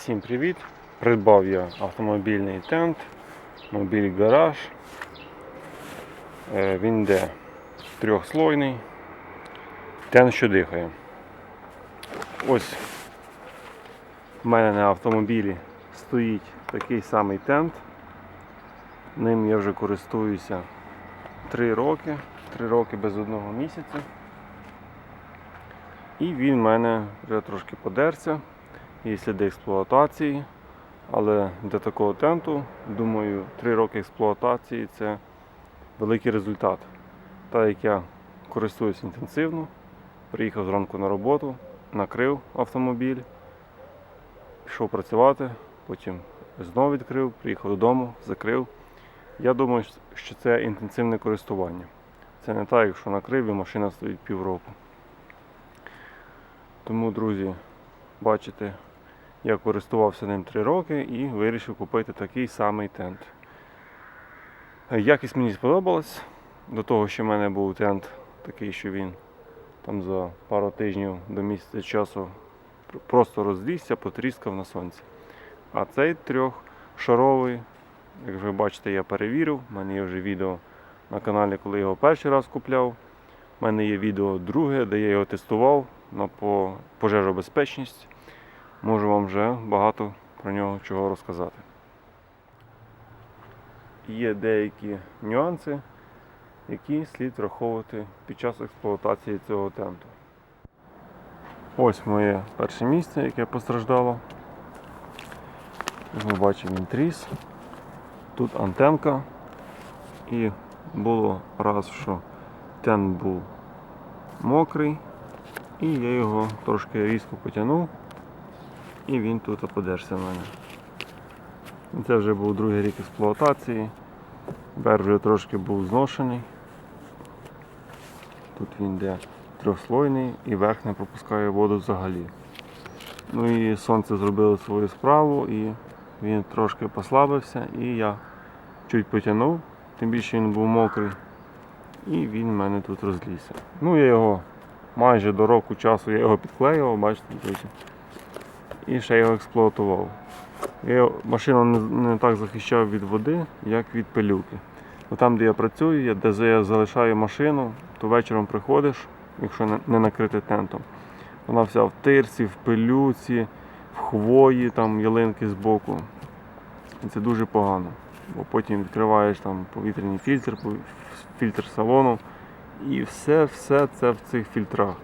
Всім привіт! Придбав я автомобільний тент, мобіль гараж. Е, Він йде трьохслойний. Тент, що дихає. Ось в мене на автомобілі стоїть такий самий тент. Ним я вже користуюся 3 роки, 3 роки без одного місяця. І він в мене вже трошки подерся є сліди експлуатації, але для такого тенту, думаю, 3 роки експлуатації це великий результат. Так як я користуюсь інтенсивно, приїхав зранку на роботу, накрив автомобіль, пішов працювати, потім знову відкрив, приїхав додому, закрив. Я думаю, що це інтенсивне користування. Це не так, якщо накрив і машина стоїть півроку. Тому, друзі, бачите, я користувався ним 3 роки і вирішив купити такий самий тент. Якість мені сподобалась. До того, що в мене був тент такий, що він там за пару тижнів до місяця часу просто розлізся, потріскав на сонці. А цей трьохшаровий, як ви бачите, я перевірив. У мене є вже відео на каналі, коли я його перший раз купляв. У мене є відео друге, де я його тестував на по- пожежобезпечність можу вам вже багато про нього чого розказати. Є деякі нюанси, які слід враховувати під час експлуатації цього тенту. Ось моє перше місце, яке постраждало. Ми бачимо, він тріс. Тут антенка. І було раз, що тент був мокрий, і я його трошки різко потягнув і він тут подерся в мене. Це вже був другий рік експлуатації. Бер вже трошки був зношений. Тут він йде трьохслойний і верх не пропускає воду взагалі. Ну і сонце зробило свою справу і він трошки послабився і я чуть потягнув, тим більше він був мокрий. І він в мене тут розлізся. Ну я його майже до року часу я його підклеював, бачите, друзі і ще його експлуатував. Я машину не, так захищав від води, як від пилюки. Бо там, де я працюю, я, де я залишаю машину, то вечором приходиш, якщо не, не накрити тентом. Вона вся в тирці, в пилюці, в хвої, там ялинки збоку. І це дуже погано. Бо потім відкриваєш там повітряний фільтр, фільтр салону, і все, все це в цих фільтрах.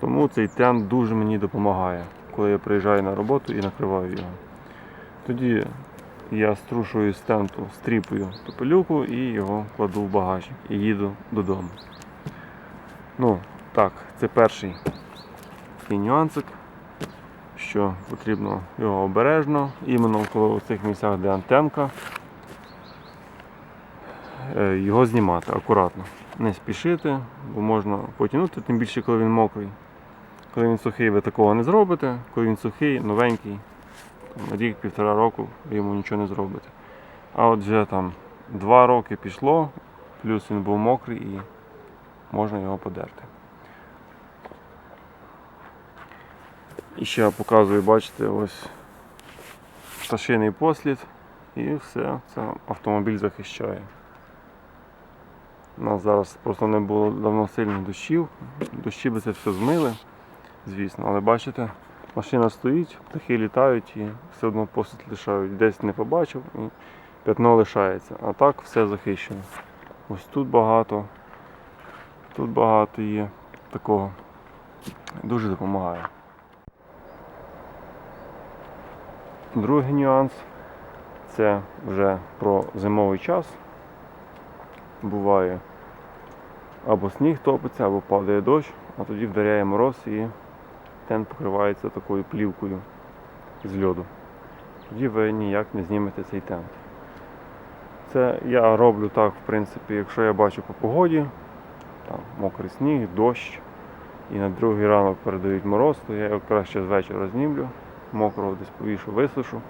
Тому цей тент дуже мені допомагає, коли я приїжджаю на роботу і накриваю його. Тоді я струшую з тенту, стріпую ту пилюку і його кладу в багажник і їду додому. Ну, так, це перший такий нюансик, що потрібно його обережно, іменно в цих місцях, де антенка, е, його знімати акуратно. Не спішити, бо можна потягнути, тим більше, коли він мокрий. Коли він сухий, ви такого не зробите. Коли він сухий, новенький, рік-півтора року ви йому нічого не зробите. А от вже там два роки пішло, плюс він був мокрий і можна його подерти. І ще показую, бачите, ось пташиний послід і все, це автомобіль захищає. У нас зараз просто не було давно сильних дощів. Дощі би це все змили, звісно, але бачите, машина стоїть, птахи літають і все одно послід лишають. Десь не побачив і п'ятно лишається. А так все захищено. Ось тут багато, тут багато є такого. Дуже допомагає. Другий нюанс це вже про зимовий час. Буває або сніг топиться, або падає дощ, а тоді вдаряє мороз і тент покривається такою плівкою з льоду. Тоді ви ніяк не знімете цей тент. Це я роблю так, в принципі, якщо я бачу по погоді, там мокрий сніг, дощ, і на другий ранок передають мороз, то я його краще з вечора знімлю, мокрого десь повішу, висушу,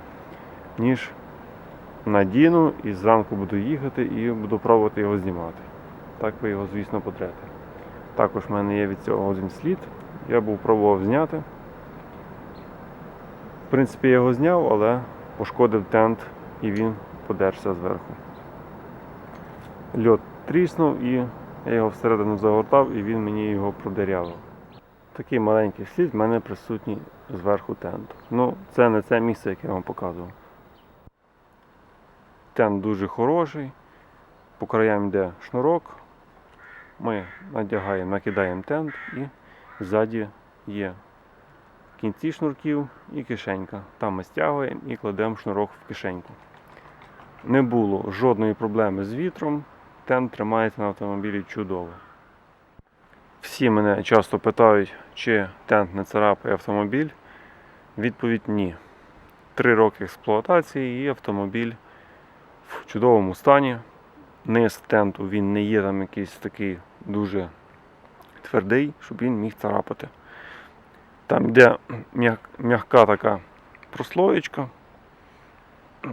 ніж надіну і зранку буду їхати і буду пробувати його знімати. Так ви його, звісно, потрете. Також в мене є від цього один слід. Я був пробував зняти. В принципі, я його зняв, але пошкодив тент і він подерся зверху. Льот тріснув і я його всередину загортав і він мені його продерявив. Такий маленький слід в мене присутній зверху тенту. Ну, це не це місце, яке я вам показував. Тент дуже хороший. По краям йде шнурок. Ми надягаємо, накидаємо тент і ззаді є кінці шнурків і кишенька. Там ми стягуємо і кладемо шнурок в кишеньку. Не було жодної проблеми з вітром. Тент тримається на автомобілі чудово. Всі мене часто питають, чи тент не царапає автомобіль. Відповідь ні. Три роки експлуатації і автомобіль в чудовому стані. Низ тенту він не є там якийсь такий дуже твердий, щоб він міг царапати. Там йде м'яка така прослоєчка,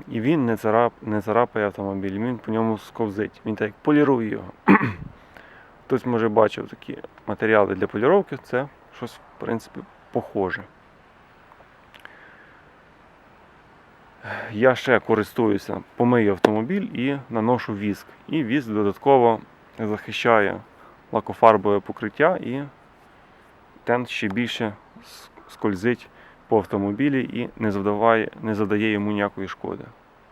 і він не, царап, не царапає автомобіль, він по ньому сковзить. Він так полірує його. Хтось може бачив такі матеріали для поліровки, це щось в принципі похоже. Я ще користуюся, помию автомобіль і наношу віск. І віск додатково захищає лакофарбове покриття і тент ще більше скользить по автомобілі і не завдаває, не завдає йому ніякої шкоди.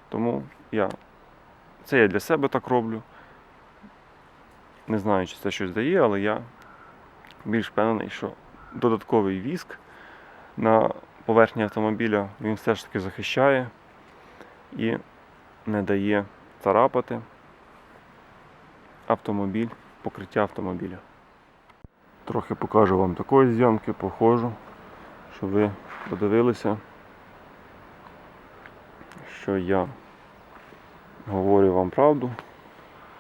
Тому я це я для себе так роблю. Не знаю, чи це щось дає, але я більш впевнений, що додатковий віск на поверхні автомобіля він все ж таки захищає і не дає царапати автомобіль, покриття автомобіля. Трохи покажу вам такої зйомки, походжу, щоб ви подивилися, що я говорю вам правду.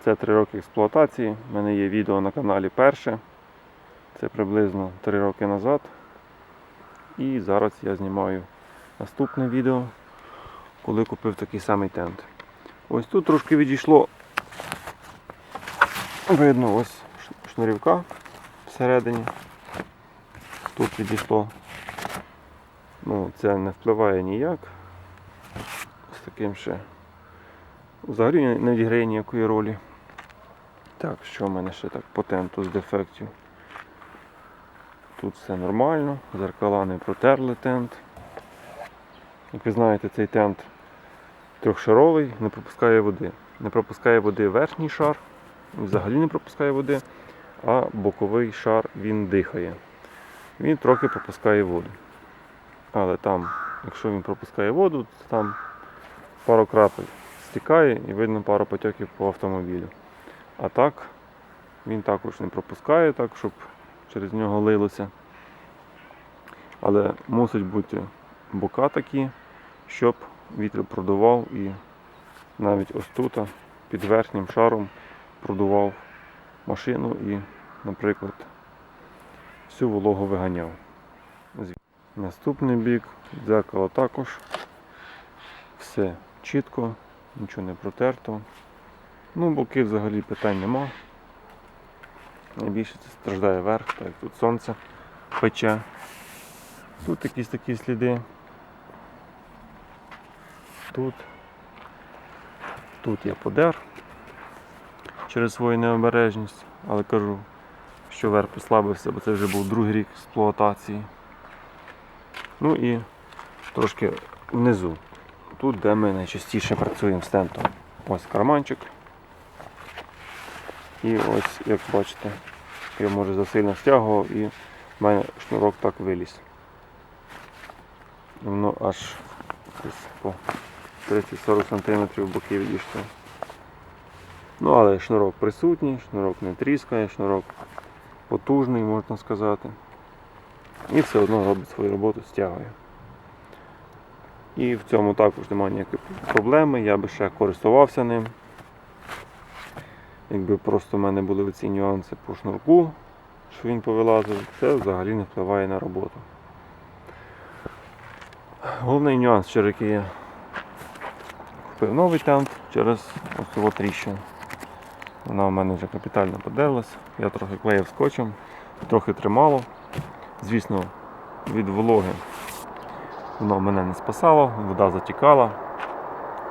Це 3 роки експлуатації. У мене є відео на каналі перше. Це приблизно 3 роки назад. І зараз я знімаю наступне відео, коли купив такий самий тент. Ось тут трошки відійшло. Видно ось шнурівка всередині. Тут відійшло. Ну, це не впливає ніяк. З таким ще взагалі не- відіграє ніякої ролі. Так, що в мене ще так по тенту з дефектів? Тут все нормально, зеркала не протерли тент. Як ви знаєте, цей тент трьохшаровий, не пропускає води. Не пропускає води верхній шар, взагалі не пропускає води, а боковий шар він дихає. Він трохи пропускає воду. Але там, якщо він пропускає воду, то там пару крапель стікає і видно пару потьоків по автомобілю. А так він також не пропускає, так, щоб через нього лилося. Але мусить бути бока такі, щоб вітер продував і навіть ось тут під верхнім шаром продував машину і, наприклад, всю вологу виганяв. Наступний бік, дзеркало також. Все чітко, нічого не протерто. Ну, боки взагалі питань нема. Найбільше це страждає верх, так як тут сонце пече. Тут якісь такі сліди. Тут. Тут я подер через свою необережність, але кажу, що верх послабився, бо це вже був другий рік експлуатації. Ну і трошки внизу. Тут, де ми найчастіше працюємо з тентом. Ось карманчик. І ось, як бачите, я може засильно стягував і в мене шнурок так виліз. Воно аж десь по 30-40 см боки відійшло. Ну, але шнурок присутній, шнурок не тріскає, шнурок потужний, можна сказати. І все одно робить свою роботу, стягує. І в цьому також немає ніякої проблеми, я би ще користувався ним. Якби просто в мене були ці нюанси по шнурку, що він повилазив, це взагалі не впливає на роботу. Головний нюанс, через який я купив новий тент через ось цю тріщину. Вона у мене вже капітально подерлась. Я трохи клеїв скотчем, трохи тримало. Звісно, від вологи воно мене не спасало, вода затікала.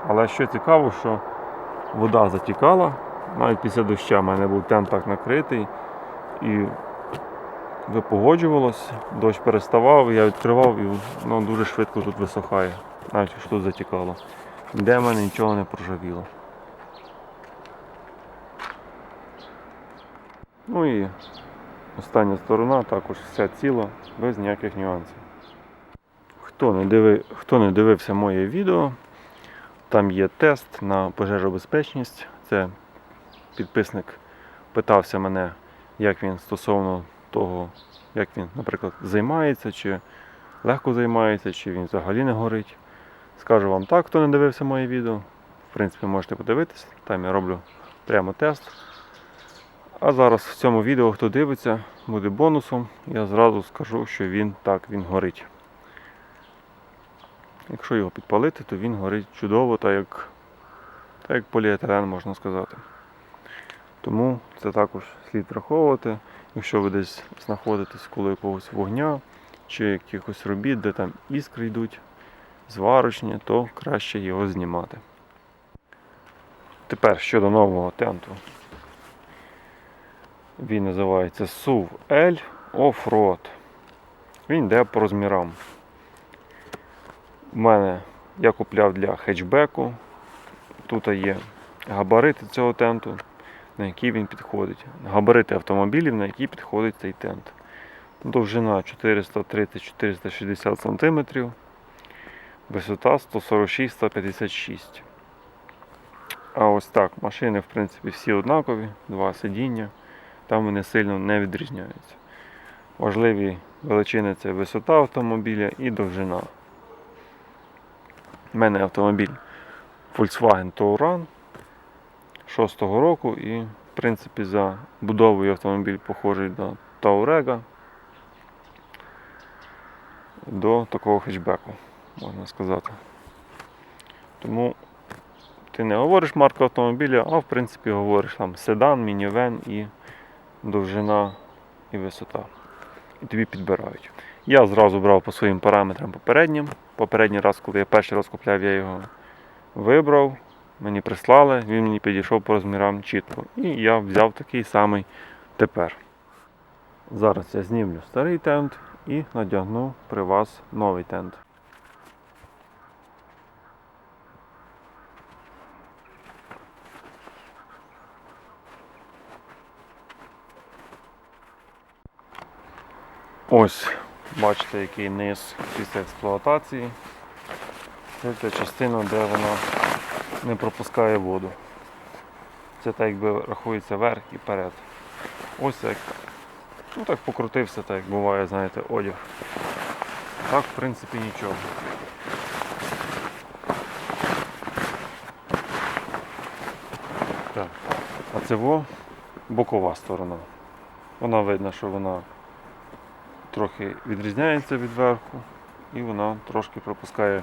Але що цікаво, що вода затікала, навіть після дощу в мене був тент так накритий і випогоджувалось, дощ переставав, я відкривав і воно дуже швидко тут висохає, навіть якщо тут затікало. Де в мене нічого не проржавіло. Ну і остання сторона також вся ціла, без ніяких нюансів. Хто не, диви, хто не дивився моє відео, там є тест на пожежобезпечність. Це підписник питався мене, як він стосовно того, як він, наприклад, займається, чи легко займається, чи він взагалі не горить. Скажу вам так, хто не дивився моє відео. В принципі, можете подивитись, там я роблю прямо тест. А зараз в цьому відео, хто дивиться, буде бонусом. Я зразу скажу, що він так він горить. Якщо його підпалити, то він горить чудово, так як, так як поліетилен можна сказати. Тому це також слід враховувати, якщо ви десь знаходитесь коло якогось вогня чи якихось робіт, де там іскри йдуть, зварочні, то краще його знімати. Тепер щодо нового тенту. Він називається SUV L Off-Road. Він йде по розмірам. У мене я купляв для хетчбеку. Тут є габарити цього тенту, на які він підходить. Габарити автомобілів, на які підходить цей тент. Довжина 430-460 см, висота 146-156 А ось так, машини в принципі всі однакові, два сидіння, там вони сильно не відрізняються. Важливі величини це висота автомобіля і довжина. У мене автомобіль Volkswagen Touran 6-го року і, в принципі, за будовою автомобіль похожий до Таурега до такого хетчбеку, можна сказати. Тому ти не говориш марку автомобіля, а в принципі говориш там седан, мінівен і довжина і висота. І тобі підбирають. Я зразу брав по своїм параметрам попереднім. Попередній раз, коли я перший раз купляв, я його вибрав, мені прислали, він мені підійшов по розмірам чітко. І я взяв такий самий тепер. Зараз я знімлю старий тент і надягну при вас новий тент. Ось, бачите, який низ після експлуатації. Це ця частина, де вона не пропускає воду. Це так якби рахується вверх і вперед. Ось як. Ну так покрутився, так як буває, знаєте, одяг. Так, в принципі, нічого. Так. А це во бокова сторона. Вона видно, що вона трохи відрізняється від верху і вона трошки пропускає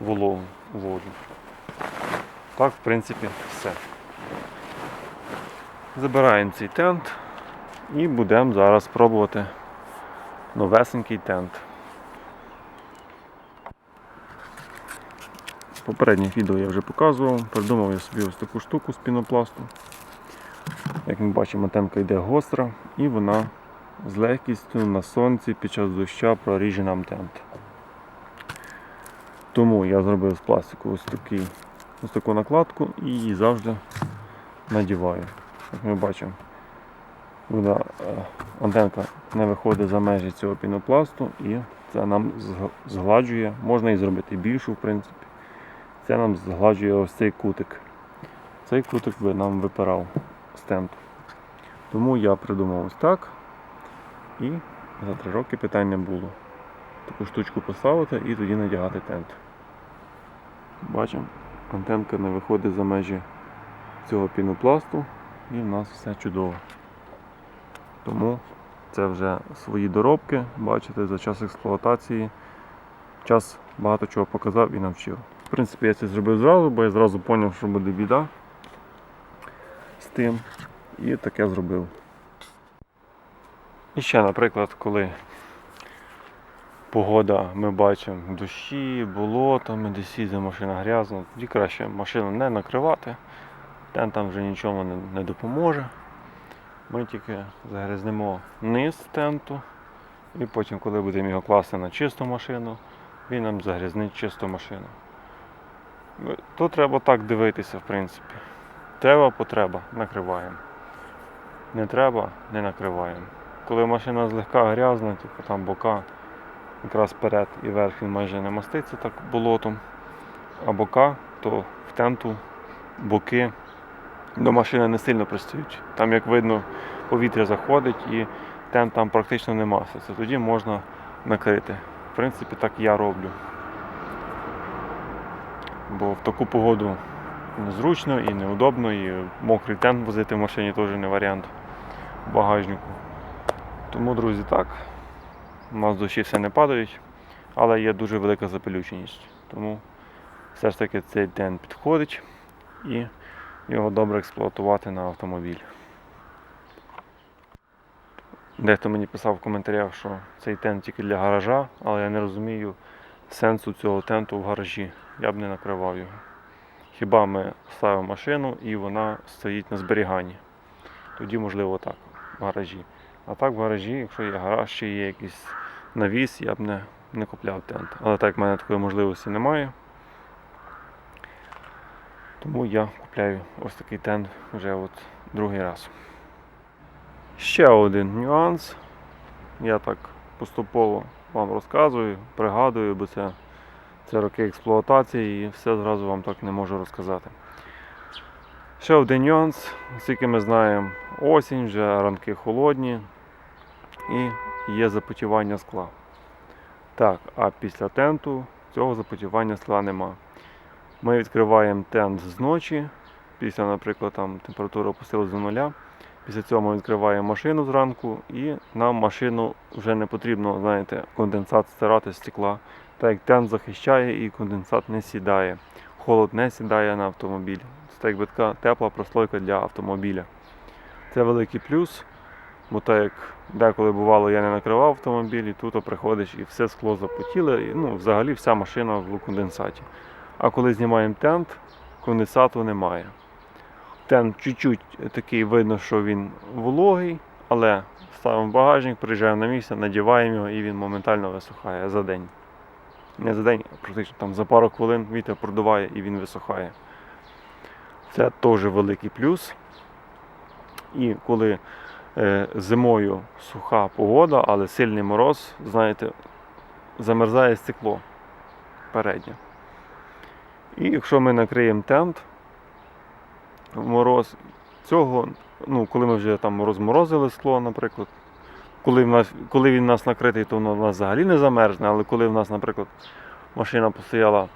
вологу воду. Так, в принципі, все. Забираємо цей тент і будемо зараз пробувати новесенький тент. В попередніх відео я вже показував, придумав я собі ось таку штуку з пінопласту. Як ми бачимо, антенка йде гостра і вона з легкістю на сонці під час доща проріже нам тент. Тому я зробив з пластику ось, такий, ось таку накладку і її завжди надіваю. Як ми бачимо, вона, е, антенка не виходить за межі цього пінопласту і це нам згладжує, можна і зробити більшу, в принципі. Це нам згладжує ось цей кутик. Цей кутик би нам випирав з тенту. Тому я придумав ось так. І за три роки питання було таку штучку поставити і тоді надягати тент. Бачимо, антенка не виходить за межі цього пінопласту і в нас все чудово. Тому це вже свої доробки, бачите, за час експлуатації час багато чого показав і навчив. В принципі, я це зробив зразу, бо я зразу зрозумів, що буде біда з тим. І таке зробив. І ще, наприклад, коли погода, ми бачимо дощі, болото, ми десь їздимо, машина грязна. Тоді краще машину не накривати. Тент там вже нічого не, не допоможе. Ми тільки загрязнемо низ тенту. І потім, коли будемо його класти на чисту машину, він нам загрязнить чисту машину. Ну, То треба так дивитися, в принципі. Треба, потреба, накриваємо. Не треба, не накриваємо. Коли машина злегка грязна, типу там бока, якраз перед і верх він майже не маститься так болотом, а бока, то в тенту боки до машини не сильно пристають. Там, як видно, повітря заходить і тент там практично не маситься. Тоді можна накрити. В принципі, так я роблю. Бо в таку погоду незручно і неудобно, і мокрий тент возити в машині теж не варіант в багажнику. Тому, друзі, так. У нас дощі все не падають, але є дуже велика запилюченість. Тому все ж таки цей тент підходить і його добре експлуатувати на автомобіль. Дехто мені писав в коментарях, що цей тент тільки для гаража, але я не розумію сенсу цього тенту в гаражі. Я б не накривав його. Хіба ми ставимо машину і вона стоїть на зберіганні. Тоді можливо так, в гаражі. А так в гаражі, якщо є гараж, чи є якийсь навіс, я б не, не купляв тент. Але так в мене такої можливості немає. Тому я купляю ось такий тент вже от другий раз. Ще один нюанс. Я так поступово вам розказую, пригадую, бо це, це роки експлуатації і все зразу вам так не можу розказати. Ще один нюанс, оскільки ми знаємо, осінь, вже ранки холодні і є запотівання скла. Так, а після тенту цього запотівання скла нема. Ми відкриваємо тент зночі, після, наприклад, там температура опустилась до нуля. Після цього ми відкриваємо машину зранку і нам машину вже не потрібно, знаєте, конденсат стирати з стекла. Так як тент захищає і конденсат не сідає. Холод не сідає на автомобіль. Це якби така тепла прослойка для автомобіля. Це великий плюс, бо так як деколи бувало, я не накривав автомобіль, і тут приходиш і все скло запотіле, і ну, взагалі вся машина в конденсаті. А коли знімаємо тент, конденсату немає. Тент чуть-чуть такий видно, що він вологий, але ставимо в багажник, приїжджаємо на місце, надіваємо його і він моментально висухає за день. Не за день, а практично там за пару хвилин вітер продуває і він висухає. Це теж великий плюс. І коли зимою суха погода, але сильний мороз, знаєте, замерзає стекло переднє. І якщо ми накриємо тент в мороз, цього, ну, коли ми вже там розморозили скло, наприклад, коли, в нас, коли він у нас накритий, то воно в нас взагалі не замерзне, але коли в нас, наприклад, машина постояла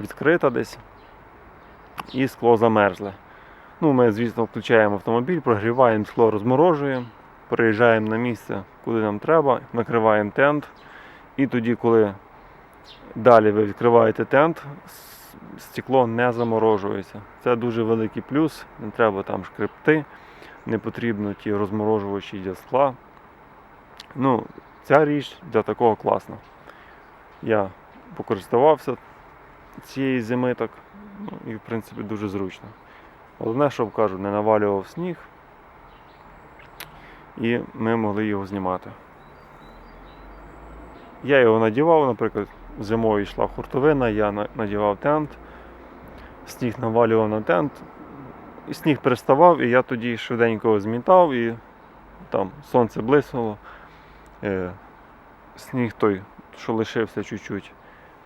відкрита десь і скло замерзле. Ну, ми, звісно, включаємо автомобіль, прогріваємо скло, розморожуємо, приїжджаємо на місце, куди нам треба, накриваємо тент. І тоді, коли далі ви відкриваєте тент, стекло не заморожується. Це дуже великий плюс, не треба там шкребти, не потрібно ті розморожувачі для скла. Ну, ця річ для такого класна. Я покористувався цієї зими так, ну, і в принципі дуже зручно. Головне, щоб кажу, не навалював сніг, і ми могли його знімати. Я його надівав, наприклад, зимою йшла хуртовина, я надівав тент, сніг навалював на тент, і сніг переставав, і я тоді швиденько змітав, і там сонце блиснуло, е, сніг той, що лишився чуть-чуть,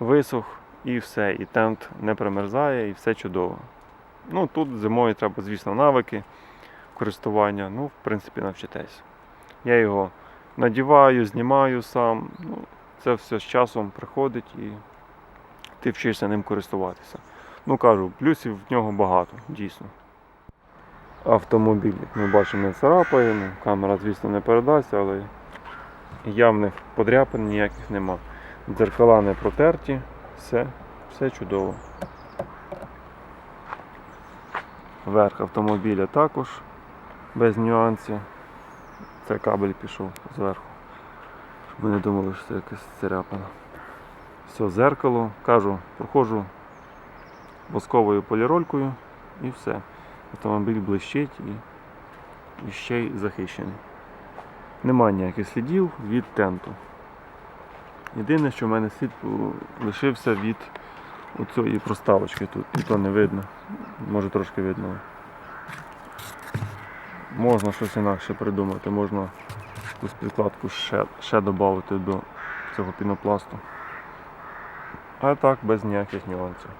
висох, і все, і тент не примерзає, і все чудово. Ну, тут зимою треба, звісно, навики користування, ну, в принципі, навчитесь. Я його надіваю, знімаю сам. Ну, це все з часом приходить і ти вчишся ним користуватися. Ну кажу, плюсів в нього багато, дійсно. Автомобіль, ми бачимо, не царапає, камера, звісно, не передасть, але явних подряпин ніяких нема. Дзеркала не протерті, все, все чудово. Верх автомобіля також без нюансів. Це кабель пішов зверху. Щоб ви не думали, що це якась царапина. Все, зеркало, кажу, проходжу восковою поліролькою і все. Автомобіль блищить і, і ще й захищений. Нема ніяких слідів від тенту. Єдине, що в мене слід лишився від оцієї проставочки тут, і то не видно. Може трошки видно. Можна щось інакше придумати, можна якусь підкладку ще, ще додати до цього пінопласту. А так, без ніяких нюансів.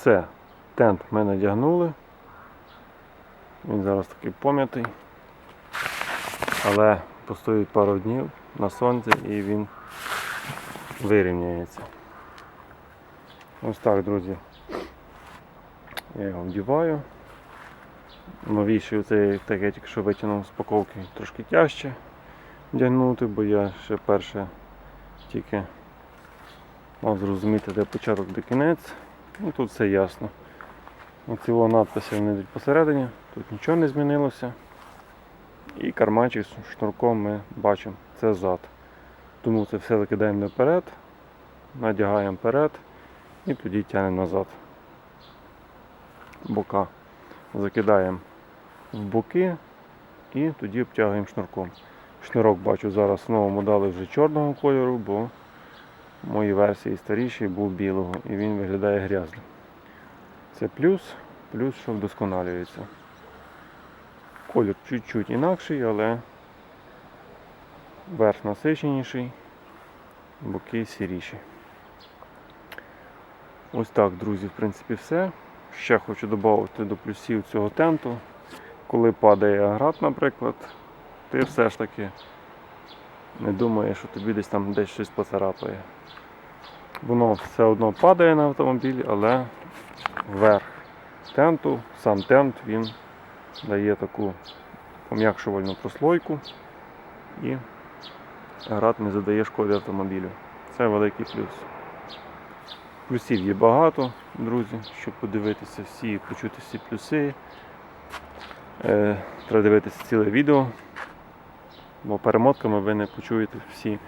Все, тент ми надягнули. Він зараз такий пом'ятий. Але постоїть пару днів на сонці і він вирівняється. Ось так, друзі. Я його вдіваю. Новіший оцей, так я тільки що витягнув з паковки трошки тяжче вдягнути, бо я ще перше тільки мав зрозуміти, де початок, де кінець. Ну тут все ясно. Оці о надписи вони йдуть посередині, тут нічого не змінилося. І карманчик з шнурком ми бачимо, це зад. Тому це все закидаємо наперед, надягаємо вперед і тоді тягнемо назад. Бока. Закидаємо в боки і тоді обтягуємо шнурком. Шнурок бачу зараз новому дали вже чорного кольору, бо в моїй версії старішій був білого і він виглядає грязним. Це плюс, плюс, що вдосконалюється. Колір чуть-чуть інакший, але верх насиченіший, боки сіріші. Ось так, друзі, в принципі, все. Ще хочу додати до плюсів цього тенту. Коли падає град, наприклад, ти все ж таки не думаєш, що тобі десь там десь щось поцарапає. Воно все одно падає на автомобіль, але верх тенту, сам тент, він дає таку пом'якшувальну прослойку і град не задає шкоди автомобілю. Це великий плюс. Плюсів є багато, друзі, щоб подивитися всі, почути всі плюси. Е, треба дивитися ціле відео, бо перемотками ви не почуєте всі,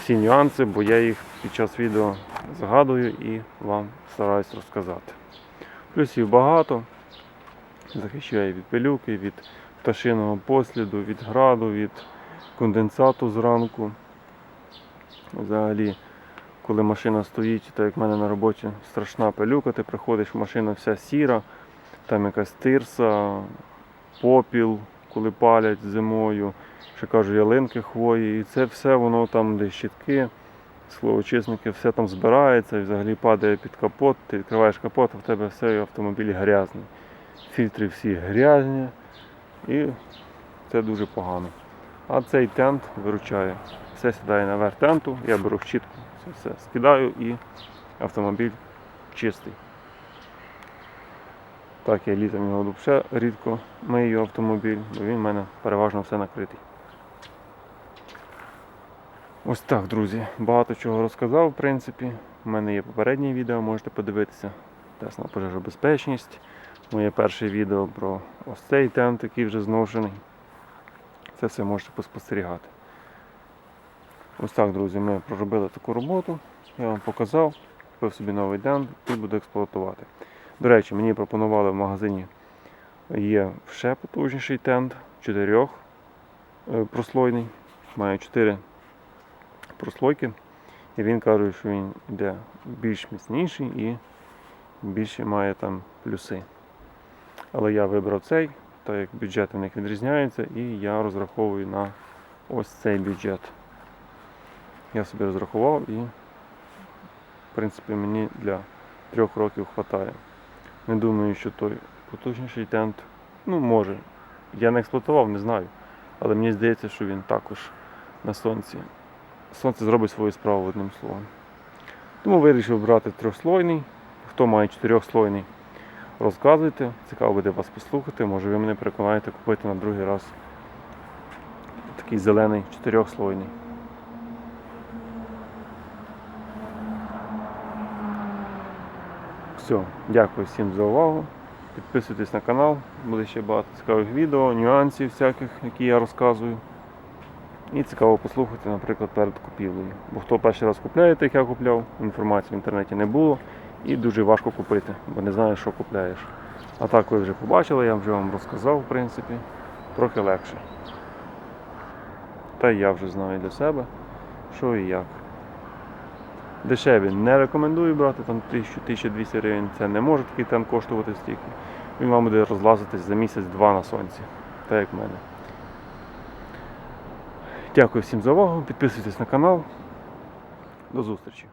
всі нюанси, бо я їх під час відео згадую і вам стараюсь розказати. Плюсів багато. Захищає від пилюки, від пташиного посліду, від граду, від конденсату зранку. Взагалі, коли машина стоїть, так як в мене на роботі страшна пилюка, ти приходиш, машина вся сіра, там якась тирса, попіл, коли палять зимою, ще кажу, ялинки хвої, і це все воно там, де щітки, склоочисники, все там збирається і взагалі падає під капот, ти відкриваєш капот, а в тебе все і автомобіль грязний. Фільтри всі грязні і це дуже погано. А цей тент виручає. Все сідає наверх тенту, я беру щітку, це все скидаю і автомобіль чистий. Так, я літом його взагалі рідко мию автомобіль, бо він в мене переважно все накритий. Ось так, друзі. Багато чого розказав, в принципі. У мене є попереднє відео, можете подивитися. Тест на пожежобезпечність. Моє перше відео про ось цей тент, який вже зношений. Це все можете поспостерігати. Ось так, друзі, ми проробили таку роботу. Я вам показав, купив собі новий тент і буду експлуатувати. До речі, мені пропонували в магазині є ще потужніший тент, чотирьох е. Має чотири прослойки. І він каже, що він йде більш міцніший і більше має там плюси. Але я вибрав цей, так як бюджети в них відрізняються, і я розраховую на ось цей бюджет. Я собі розрахував і, в принципі, мені для трьох років вистачає. Не думаю, що той потужніший тент. Ну, може. Я не експлуатував, не знаю. Але мені здається, що він також на сонці. Сонце зробить свою справу одним словом. Тому вирішив брати трьохслойний. Хто має чотирьохслойний, розказуйте. Цікаво буде вас послухати. Може ви мене переконаєте купити на другий раз такий зелений чотирьохслойний. Все, дякую всім за увагу. Підписуйтесь на канал, буде ще багато цікавих відео, нюансів всяких, які я розказую. І цікаво послухати, наприклад, перед купівлею. Бо хто перший раз купляє, так я купляв, інформації в інтернеті не було і дуже важко купити, бо не знаєш, що купляєш. А так ви вже побачили, я вже вам розказав, в принципі, трохи легше. Та й я вже знаю для себе, що і як. Дешеві не рекомендую брати, там 1000-1200 гривень. Це не може такий тен коштувати стільки. Він вам буде розлазитись за місяць-два на сонці, так як в мене. Дякую всім за увагу. Підписуйтесь на канал. До зустрічі.